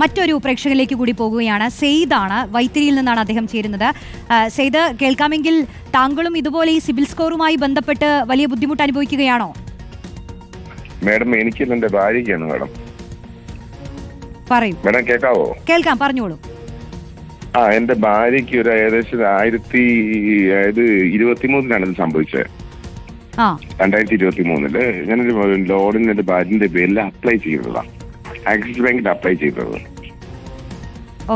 മറ്റൊരു പ്രേക്ഷകരിലേക്ക് കൂടി പോകുകയാണ്. സെയ്ദാണ് വൈത്തിരിയിൽ നിന്നാണ് അദ്ദേഹം ചേരുന്നത്. സെയ്ദ് കേൾക്കാമെങ്കിൽ താങ്കളും ഇതുപോലെ ഈ സിബിൽ സ്കോറുമായി ബന്ധപ്പെട്ട് വലിയ ബുദ്ധിമുട്ട് അനുഭവിക്കുകയാണോ? മാഡം എനിക്ക് എന്റെ ഭാര്യയ്ക്കാണ് മാഡം. പറയൂ. മാഡം കേൾക്കാവോ? കേൾക്കാം പറഞ്ഞോളൂ. ആ എന്റെ ഭാര്യയ്ക്ക് ഒരു ഏകദേശം ആയിരത്തി അതായത് ഇരുപത്തിമൂന്നിലാണ് ഇത് സംഭവിച്ചത്. രണ്ടായിരത്തി ഇരുപത്തി മൂന്നിൽ ഞാനൊരു ലോണിന് എന്റെ ഭാര്യന്റെ പേരിൽ അപ്ലൈ ചെയ്തതാണ്. ആക്സിസ് ബാങ്കിൽ അപ്ലൈ ചെയ്തത്.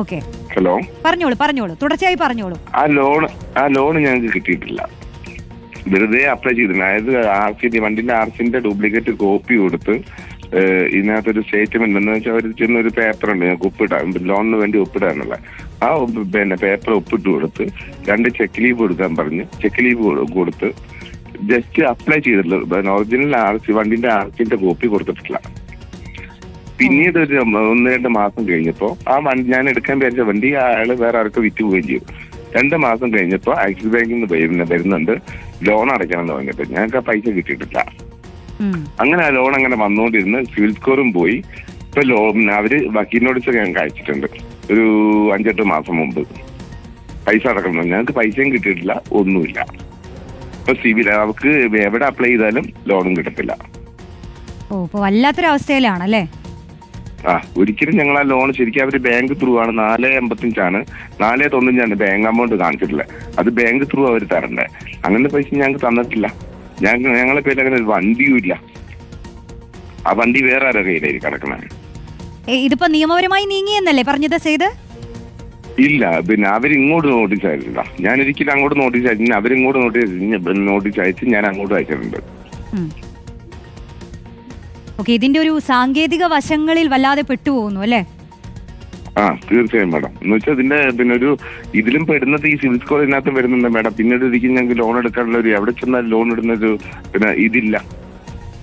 ഓക്കെ. ഹലോ? പറഞ്ഞോളൂ പറഞ്ഞോളൂ. തുടർച്ചയായി പറഞ്ഞോളൂ. ആ ലോൺ ആ ലോൺ ഞങ്ങൾക്ക് കിട്ടിയിട്ടില്ല. വെറുതെ അപ്ലൈ ചെയ്തിട്ടുണ്ട് അതായത് ആർ സി വണ്ടിന്റെ ആർ സിന്റെ ഡ്യൂപ്ലിക്കേറ്റ് കോപ്പി കൊടുത്ത് ഇതിനകത്തൊരു സ്റ്റേറ്റ്മെന്റ് എന്ന് വെച്ചാൽ അവർ ചെന്നൊരു പേപ്പർ ഉണ്ട്. ഞങ്ങൾക്ക് ഒപ്പിടാൻ ലോണിന് വേണ്ടി ഒപ്പിടാനുള്ള. ആ പിന്നെ പേപ്പർ ഒപ്പിട്ട് കൊടുത്ത് രണ്ട് ചെക്ക് ലീവ് കൊടുക്കാൻ പറഞ്ഞ് ചെക്ക് ലീവ് കൊടുത്ത് ജസ്റ്റ് അപ്ലൈ ചെയ്തിട്ടുള്ളൂ ഒറിജിനൽ ആർ സി വണ്ടിന്റെ ആർ സിന്റെ കോപ്പി കൊടുത്തിട്ടില്ല. പിന്നീട് ഒരു ഒന്ന് രണ്ട് മാസം കഴിഞ്ഞപ്പോ ആ വണ്ടി ഞാൻ എടുക്കാൻ വിചാരിച്ച വണ്ടി അയാൾ വേറെ ആർക്ക് വിറ്റ് പോവുകയും ചെയ്യും രണ്ട് മാസം കഴിഞ്ഞപ്പോ ആക്സിസ് ബാങ്കിൽ നിന്ന് വരുന്ന വരുന്നുണ്ട്. ലോൺ അടയ്ക്കണം എന്ന് പറഞ്ഞിട്ട് ഞങ്ങൾക്ക് ആ പൈസ കിട്ടിയിട്ടില്ല. അങ്ങനെ ആ ലോൺ അങ്ങനെ വന്നുകൊണ്ടിരുന്ന് സിവിൽ സ്കോറും പോയി. ഇപ്പൊ ലോൺ അവർ വക്കീൽ നോട്ടീസ് ഞങ്ങൾക്ക് അയച്ചിട്ടുണ്ട്. ഒരു അഞ്ചെട്ട് മാസം മുമ്പ്. പൈസ അടക്കണം ഞങ്ങൾക്ക് പൈസയും കിട്ടിയിട്ടില്ല ഒന്നുമില്ല. ഇപ്പൊ സിവിൽ അവർക്ക് എവിടെ അപ്ലൈ ചെയ്താലും ലോണും കിട്ടത്തില്ല. ഓ ഇപ്പോൾ വല്ലാത്തൊരവസ്ഥയിലാണ് അല്ലേ ആ ഒരിക്കലും ഞങ്ങൾ ആ ലോൺ ശരിക്കും അവർ ബാങ്ക് ത്രൂ ആണ്. നാല് എൺപത്തിയഞ്ചാണ് നാല് തൊണ്ണൂറ്റാണ് ബാങ്ക് അമൗണ്ട് കാണിച്ചിട്ടുള്ളത് അത് ബാങ്ക് ത്രൂ അവർ തരണ്ടേ അങ്ങനത്തെ പൈസ ഞങ്ങൾക്ക് തന്നിട്ടില്ല. ഞങ്ങൾ ഞങ്ങളെ പേരിൽ അങ്ങനെ ഒരു വണ്ടിയും ഇല്ല. ആ വണ്ടി വേറെ ആരുടെ കയ്യിലായിരിക്കും കിടക്കണേ? ഇതിപ്പോ നിയമപരമായി നീങ്ങിയെന്നല്ലേ പറഞ്ഞത് ചെയ്ത് ഇല്ല പിന്നെ അവരിങ്ങോട്ട് നോട്ടീസ് അയച്ചില്ല. ഞാൻ ഒരിക്കലും അങ്ങോട്ട് നോട്ടീസ് അയച്ചു അവരിങ്ങോട്ട് നോട്ടീസ് നോട്ടീസ് അയച്ച് ഞാൻ അങ്ങോട്ട് അയച്ചിട്ടുണ്ട്. ഓക്കെ ഇതിന്റെ ഒരു സാങ്കേതിക വശങ്ങളിൽ വല്ലാതെ പെട്ടുപോകുന്നു അല്ലേ? ആ തീർച്ചയായും മാഡം. എന്ന് വെച്ചാൽ ഇതിന്റെ പിന്നെ ഒരു ഇതിലും പെടുന്നത് ഈ സിവിൽ സ്കോർ ഇതിനകത്ത് വരുന്നുണ്ട് മാഡം. പിന്നീട് ഒരിക്കലും ഞങ്ങൾക്ക് ലോൺ എടുക്കാനുള്ള ഒരു എവിടെ ചെന്നാൽ ലോൺ ഇടുന്ന ഒരു പിന്നെ ഇതില്ല.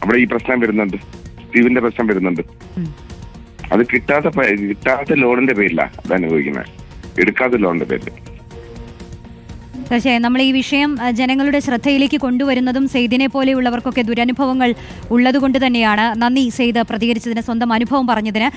അവിടെ ഈ പ്രശ്നം വരുന്നുണ്ട്. സ്റ്റീവിന്റെ പ്രശ്നം വരുന്നുണ്ട്. അത് കിട്ടാത്ത കിട്ടാത്ത ലോണിന്റെ പേരില്ല അത് അനുഭവിക്കുന്നത്. എടുക്കാത്ത ലോണിന്റെ പേരിൽ തീർച്ചയായും നമ്മൾ ഈ വിഷയം ജനങ്ങളുടെ ശ്രദ്ധയിലേക്ക് കൊണ്ടുവരുന്നതും സെയ്ദിനെ പോലെയുള്ളവർക്കൊക്കെ ദുരനുഭവങ്ങൾ ഉള്ളതുകൊണ്ട് തന്നെയാണ്. നന്ദി സെയ്ദ് പ്രതികരിച്ചതിന് സ്വന്തം അനുഭവം പറഞ്ഞതിന്.